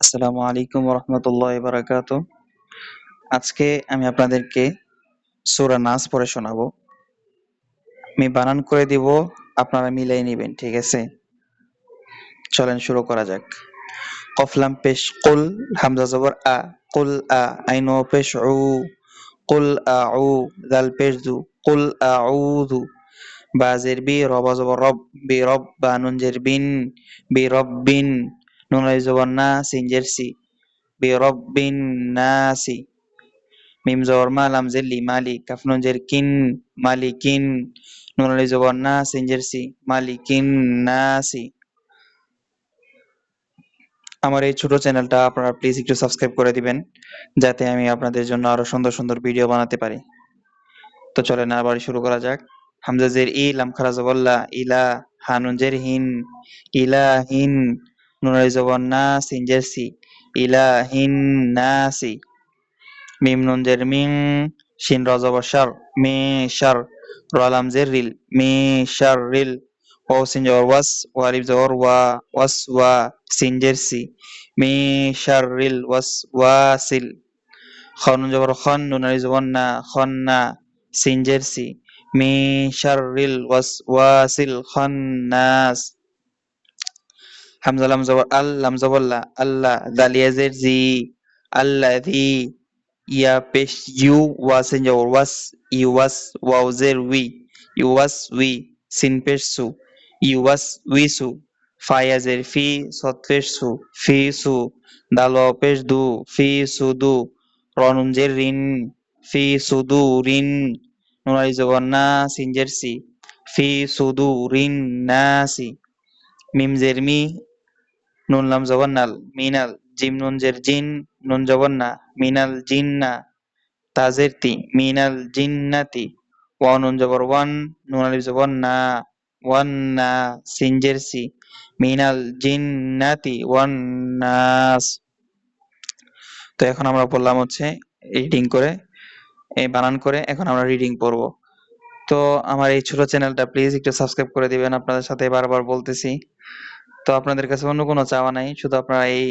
আসসালামু আলাইকুম রহমতুল্লাহ বারাকাতু আজকে আমি আপনাদেরকে সূরা নাস পড়ে শোনাবো। আমি বানান করে দিব, আপনারা মিলাই নেবেন, ঠিক আছে? চলেন শুরু করা যাক। কফলাম পেশ, কুল, হামজা, জবর, আ, কুল, আ, আইনো পেশ, উ, কুল, আ, উ, দাল, পেশ, দু, কুল, আ দু বাজের বি, রবা, জবর, রব, বি, রব, বা, নুন, জের, বিন, বি, রব, বিন নুন জবর না সিনজের সি বি রব্বিন নাসি মিম জবর মা লাম জের মালি কাফ নুন জের কিন মালিকিন নুন জবর না সিনজের সি মালিকিন নাসি আমার এই ছোট চ্যানেলটা আপনারা প্লিজ একটু সাবস্ক্রাইব করে দিবেন, যাতে আমি আপনাদের জন্য আরও সুন্দর সুন্দর ভিডিও বানাতে পারি। তো চলেন আবার শুরু করা যাক। হামজা জের ই লাম খারা জবল্লা ইলা হানুন হিন ইলা হিন নুন জবর না সিনজের সি ইলা হিন নাসি মিম নুন মিং শিন র জবর শার মে শার র জের রিল মে শার রিল ও সিন জবর ওয়াস ওয়ালিফ জবর ওয়া ওয়াস ওয়া সিন জের সি মে শার রিল ওয়াস ওয়াসিল খন জবর খন নুন আলিফ জবর না খন না সিন জের সি মে শার রিল ওয়াস ওয়াসিল খান্নাস হামজা লাম জবর আল লাম জবর লা আল্লাহ দালিয়া জের জি আল্লাযী, ইয়া পেশ ইউ ওয়াসিন জবর ওয়াস ইউয়াস ওয়াও জের উই ইউয়াস উই সিন পেশ সু ইউয়াস উইসু ফায়া জের ফি সৎ পেশ সু, ফি সু, দাল পেশ দু, ফি সুদু রনুন জের রিন ফি সুদু রিন নুনাই জবর না সিন জের সি, ফি সুদু রিন নাসি মিম জের মি নুন লাম জবর নাল মিনাল, জিম নুন জের জিন, নুন জবর না মিনাল জিন্না, তাজের তি, মিনাল জিন্নাতি ওয়া, নুন জবর ওয়ান, নুন আলিফ জবর না ওয়ান না সিনজের সি। মিনাল জিন্নাতি ওয়ান নাস তো এখন আমরা বললাম হচ্ছে রিডিং করে এই বানান করে, এখন আমরা রিডিং পড়ব। তো আমার এই ছোট চ্যানেলটা প্লিজ একটু সাবস্ক্রাইব করে দিবেন, আপনাদের সাথে বারবার বলতেছি। তো আপনাদের কাছে অন্য কোনো চাওয়া নাই শুধু আপনারা এই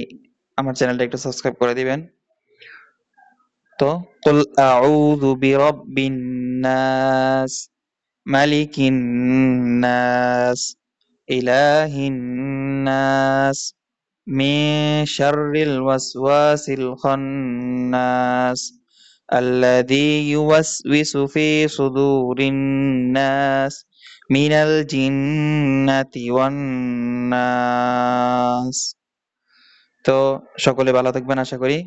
আমার চ্যানেলটা একটু সাবস্ক্রাইব করে দিবেন তো কুল আউযু বিরাব্বিন নাস মালিকিন নাস ইলাহিন নাস মিন শাররিল ওয়াসওয়াসিল খান্নাস الذي يوسوس في صدور الناس মিনাল জিন্নাতি والناس তো সকলে ভালো থাকবেন আশা করি।